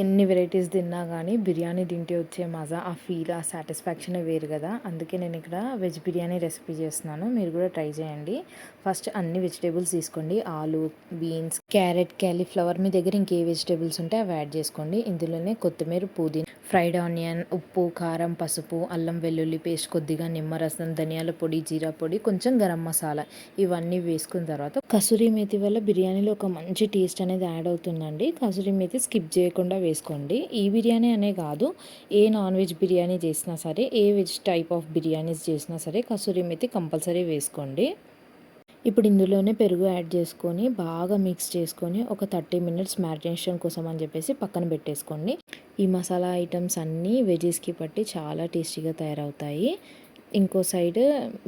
ఎన్ని వెరైటీస్ తిన్నా కానీ బిర్యానీ తింటే వచ్చే మజా ఆ ఫీల్ ఆ సాటిస్ఫాక్షన్ వేరు కదా. అందుకే నేను ఇక్కడ వెజ్ బిర్యానీ రెసిపీ చేస్తున్నాను. మీరు కూడా ట్రై చేయండి. ఫస్ట్ అన్ని వెజిటేబుల్స్ తీసుకోండి. ఆలు బీన్స్ క్యారెట్ క్యాలీఫ్లవర్ మీ దగ్గర ఇంకే వెజిటేబుల్స్ ఉంటే అవి యాడ్ చేసుకోండి. ఇందులోనే కొత్తిమీర పుదీనా ఫ్రైడ్ ఆనియన్ ఉప్పు కారం పసుపు అల్లం వెల్లుల్లి పేస్ట్ కొద్దిగా నిమ్మరసం ధనియాల పొడి జీరా పొడి కొంచెం గరం మసాలా ఇవన్నీ వేసుకున్న తర్వాత కసూరి మేతి వల్ల బిర్యానీలో ఒక మంచి టేస్ట్ అనేది యాడ్ అవుతుందండి. కసూరి మేతి స్కిప్ చేయకుండా వేసుకోండి. ఈ బిర్యానీ అనే కాదు ఏ నాన్ వెజ్ బిర్యానీ చేసినా సరే ఏ వెజ్ టైప్ ఆఫ్ బిర్యానీస్ చేసినా సరే కసూరి మెతి కంపల్సరీ వేసుకోండి. ఇప్పుడు ఇందులోనే పెరుగు యాడ్ చేసుకొని బాగా మిక్స్ చేసుకొని ఒక థర్టీ మినిట్స్ మ్యారినేషన్ కోసం అని చెప్పేసి పక్కన పెట్టేసుకోండి. ఈ మసాలా ఐటమ్స్ అన్నీ వెజెస్కి పట్టి చాలా టేస్టీగా తయారవుతాయి. ఇంకో సైడ్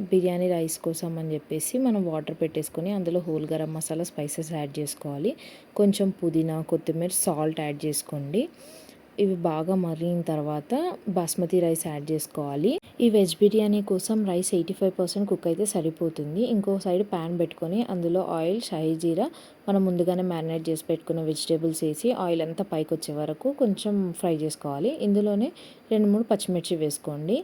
బిర్యానీ రైస్ కోసం అని చెప్పేసి మనం వాటర్ పెట్టేసుకొని అందులో whole garam masala spices add చేసుకోవాలి. కొంచెం పుదీనా కొత్తిమీర సాల్ట్ యాడ్ చేసుకోండి. ఇవి బాగా మరిగిన తర్వాత బాస్మతి రైస్ యాడ్ చేసుకోవాలి. ఈ వెజ్ బిర్యానీ కోసం rice eighty five percent cook అయితే సరిపోతుంది. ఇంకో సైడ్ ప్యాన్ పెట్టుకొని అందులో ఆయిల్ షాహీ జీరా మనం ముందుగానే మ్యారినేట్ చేసి పెట్టుకున్న వెజిటేబుల్స్ వేసి ఆయిల్ అంతా పైకి వచ్చే వరకు కొంచెం ఫ్రై చేసుకోవాలి. ఇందులోనే రెండు మూడు పచ్చిమిర్చి వేసుకోండి.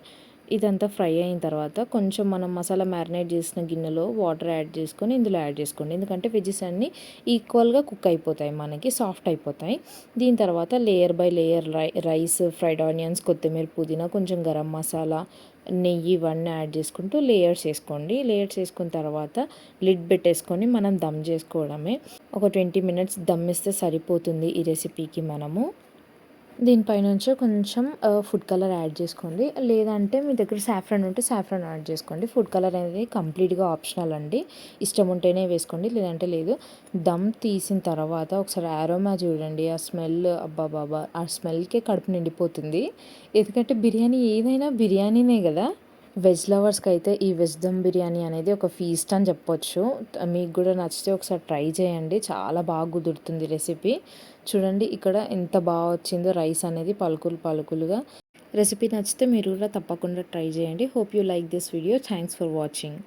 ఇదంతా ఫ్రై అయిన తర్వాత కొంచెం మనం మసాలా మ్యారినేట్ చేసిన గిన్నెలో వాటర్ యాడ్ చేసుకొని ఇందులో యాడ్ చేసుకోండి. ఎందుకంటే వెజెస్ అన్నీ ఈక్వల్గా కుక్ అయిపోతాయి మనకి సాఫ్ట్ అయిపోతాయి. దీని తర్వాత లేయర్ బై లేయర్ రై రైస్ ఫ్రైడ్ ఆనియన్స్ కొత్తిమీర పుదీనా కొంచెం గరం మసాలా నెయ్యి ఇవన్నీ యాడ్ చేసుకుంటూ లేయర్స్ వేసుకోండి. లేయర్స్ వేసుకున్న తర్వాత లిడ్ పెట్టేసుకొని మనం దమ్ చేసుకోవడమే. ఒక ట్వంటీ మినిట్స్ దమ్ ఇస్తే సరిపోతుంది ఈ రెసిపీకి మనము. దీనిపైనుంచి కొంచెం ఫుడ్ కలర్ యాడ్ చేసుకోండి. లేదంటే మీ దగ్గర సాఫ్రాన్ ఉంటే సాఫ్రాన్ యాడ్ చేసుకోండి. ఫుడ్ కలర్ అనేది కంప్లీట్గా ఆప్షనల్ అండి. ఇష్టం ఉంటేనే వేసుకోండి లేదంటే లేదు. దమ్ తీసిన తర్వాత ఒకసారి ఆరోమా చూడండి. ఆ స్మెల్ అబ్బా బాబా ఆ స్మెల్కే కడుపు నిండిపోతుంది. ఎందుకంటే బిర్యానీ ఏదైనా బిర్యానీనే కదా. వెజ్ లవర్స్కి అయితే ఈ వెజ్ దమ్ బిర్యానీ అనేది ఒక ఫీస్ట్ అని చెప్పొచ్చు. మీకు కూడా నచ్చితే ఒకసారి ట్రై చేయండి. చాలా బాగా కుదురుతుంది రెసిపీ. చూడండి ఇక్కడ ఎంత బాగా వచ్చిందో రైస్ అనేది పలుకులు పలుకులుగా. రెసిపీ నచ్చితే మీరు కూడా తప్పకుండా ట్రై చేయండి. Hope you like this video. Thanks for watching.